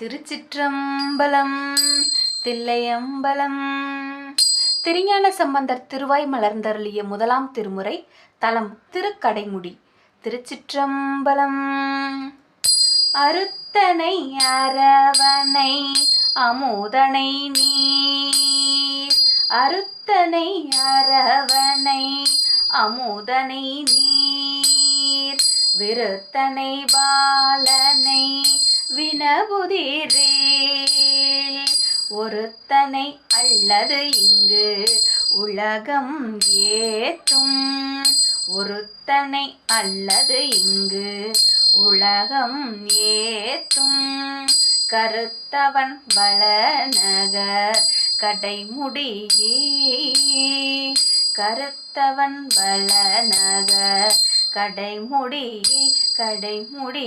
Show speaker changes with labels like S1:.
S1: திருச்சிற்றம்பலம் தில்லையம்பலம். திருஞான சம்பந்தர் திருவாய் மலர்ந்தருளிய முதலாம் திருமுறை தலம் திருக்கடைமுடி திருச்சிற்றம்பலம். அருத்தனை அரவணை அமுதனை நீர். அருத்தனை அரவணை அமுதனை நீர். விருத்தனை பாலனை வினபுதிரேல் ஒருத்தனை அல்லது இங்கு உலகம் ஏத்தும். ஒருத்தனை அல்லது இங்கு உலகம் ஏத்தும். கருத்தவன் வளநகர் கடைமுடியே. கருத்தவன் வளநகர் கடைமுடியே கடைமுடியே.